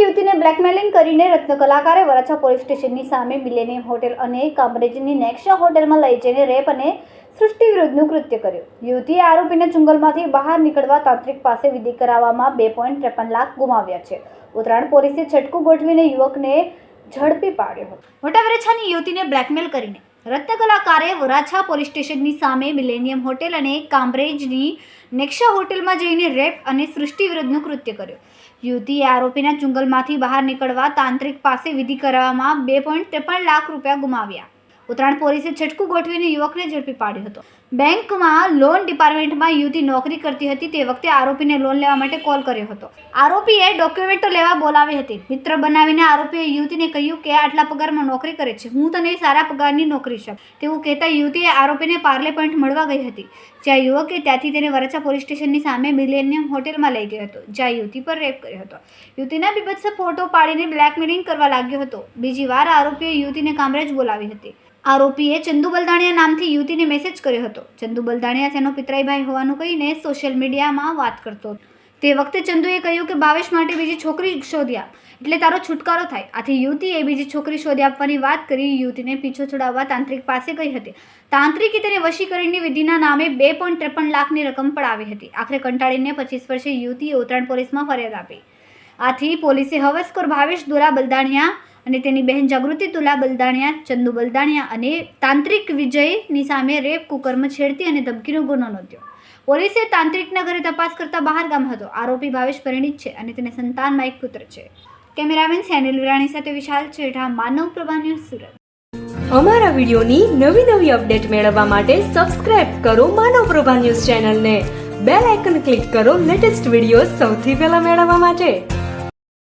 યુવતીને બ્લેકમેલિંગ કરીને રત્ન કલાકારે વરાછા પોલીસ સ્ટેશનની સામે મિલેનિયમ હોટેલ અને કામરેજની નેક્શા હોટેલમાં લઈ જઈને રેપ અને સૃષ્ટિ વિરુદ્ધનું કૃત્ય કર્યું. યુવતીએ આરોપીને ચુંગલમાંથી બહાર નીકળવા તાંત્રિક પાસે વિધિ કરાવવામાં બે પોઈન્ટ ત્રેપન લાખ ગુમાવ્યા છે. ઉત્તરાયણ પોલીસે છટકું ગોઠવીને યુવકને ઝડપી પાડ્યો હતો. મોટા વરેછાની યુવતીને બ્લેકમેલ કરીને રત્ન કલાકારે વરાછા પોલીસ સ્ટેશનની સામે મિલેનિયમ હોટેલ અને કામરેજની નેક્ષા હોટેલમાં જઈને રેપ અને સૃષ્ટિ વિરુદ્ધનું કૃત્ય કર્યું. યુવતીએ આરોપીના ચુંગલમાંથી બહાર નીકળવા તાંત્રિક પાસે વિધિ કરવામાં બે પોઈન્ટ ત્રેપન લાખ રૂપિયા ગુમાવ્યા. ઉત્તરાયણ પોલીસે છટકું ગોઠવીને યુવકને ઝડપી પાડ્યો હતો. બેંકમાં લોન ડિપાર્ટમેન્ટમાં યુવતી નોકરી કરતી હતી તે વખતે આરોપીને લોન લેવા માટે કોલ કર્યો હતો. આરોપીએ ડોક્યુમેન્ટો લેવા બોલાવી હતી. મિત્ર બનાવીને આરોપીએ યુવતીને કહ્યું કે આટલા પગારમાં નોકરી કરે છે. હું તને સારા પગારની નોકરી છે. તેવું કહેતા યુવતીએ આરોપીને પાર્લે પોઈન્ટ મળવા ગઈ હતી, જ્યાં યુવકે ત્યાંથી તેને વરાછા પોલીસ સ્ટેશનની સામે મિલેનિયમ હોટેલમાં લઈ ગયો હતો, જ્યાં યુવતી પર રેપ કર્યો હતો. યુવતીના બીભત્સ ફોટો પાડીને બ્લેકમેલિંગ કરવા લાગ્યો હતો. બીજી વાર આરોપીએ યુવતીને કામરેજ બોલાવી હતી. આરોપીએ ચંદુ બલદાણિયા નામથી યુવતીને મેસેજ કર્યો હતો. ચંદુ બલદાણિયા તેનો પિતરાઈભાઈ હોવાનું કહીને સોશિયલ મીડિયામાં વાત કરતો તે વખતે ચંદુએ કહ્યું કે ભાવેશ માટે બીજી છોકરી શોધી આપ, એટલે તારો છુટકારો થાય. આથી યુવતીએ બીજી છોકરી શોધી આપવાની વાત કરી યુવતીને પીછો છોડાવવા તાંત્રિક પાસે ગઈ હતી. તાંત્રિકે તેને વશીકરણની વિધિના નામે બે પોઈન્ટ ત્રેપન લાખની રકમ પડાવી હતી. આખરે કંટાળીને પચીસ વર્ષે યુવતીએ ઉત્તરાયણ પોલીસમાં ફરિયાદ આપી. આથી પોલીસે હવસ્કોર ભાવેશ દોરા બલદાણિયા અને તેની બહેન જાગૃતિ તુલા બલદાણિયા, ચંદુ બલદાણિયા અને તાંત્રિક વિજયની સામે રેપ કુકર્મ છેડતી અને ધમકીનો ગુનો નોંધ્યો. પોલીસે તાંત્રિકના ઘરે તપાસ કરતા બહાર ગામ હતો. આરોપી ભાવેશ પરિણીત છે અને તેને સંતાનમાં એક પુત્ર છે. કેમેરામેન સેનિલ વિરાણી સાથે વિશાલ છેઠા, માનવ પ્રભા સુરત. અમારા વિડીયોની નવી નવી અપડેટ મેળવવા માટે સબસ્ક્રાઇબ કરો માનવ પ્રભા ન્યૂઝ ચેનલને. બેલ આઇકન ક્લિક કરો લેટેસ્ટ વીડિયો સૌથી પહેલા મેળવવા માટે.